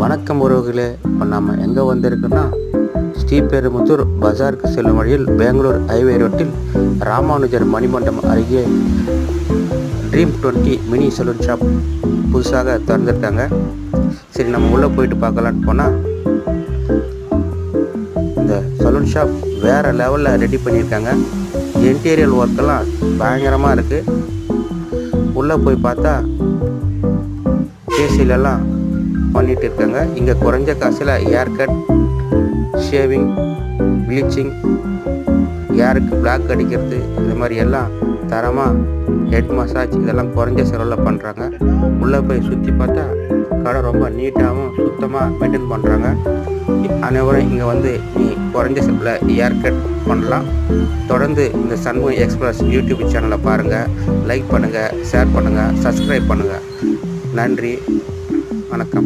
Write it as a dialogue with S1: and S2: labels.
S1: வணக்கம் உறவுகளே. இப்போ நம்ம எங்கே வந்திருக்கோன்னா ஸ்ரீபெருமுத்தூர் பஜாருக்கு செல்லும் வழியில் பெங்களூர் ஹைவே ரோட்டில் ராமானுஜர் மணிமண்டபம் அருகே dream twenty mini saloon shop புதுசாக திறந்துருக்காங்க. சரி நம்ம உள்ளே போயிட்டு பார்க்கலான்னு போனால் இந்த சலூன் ஷாப் வேறு லெவலில் ரெடி பண்ணியிருக்காங்க. இன்டீரியர் ஒர்க்கெல்லாம் பயங்கரமாக இருக்குது உள்ளே போய் பார்த்தா ஏசிலெல்லாம் பண்ணிட்டு இருக்காங்க இங்கே குறைஞ்ச காசில் ஹேர் கட் ஷேவிங் ப்ளீச்சிங் ஹேருக்கு பிளாக் அடிக்கிறது இந்த மாதிரி எல்லாம் தரமாக ஹெட் மசாஜ் இதெல்லாம் குறைஞ்ச செலவில் பண்ணுறாங்க உள்ளே போய் சுற்றி பார்த்தா கடை ரொம்ப நீட்டாகவும் சுத்தமாக மெயின்டைன் பண்ணுறாங்க அனைவரும் இங்கே வந்து நீ குறைஞ்ச செலவில் ஹேர் கட் பண்ணலாம். தொடர்ந்து இந்த சண்முகம் எக்ஸ்பிரஸ் யூடியூப் சேனலை பாருங்கள் லைக் பண்ணுங்கள் ஷேர் பண்ணுங்கள் சப்ஸ்கிரைப் பண்ணுங்கள் நன்றி வணக்கம்.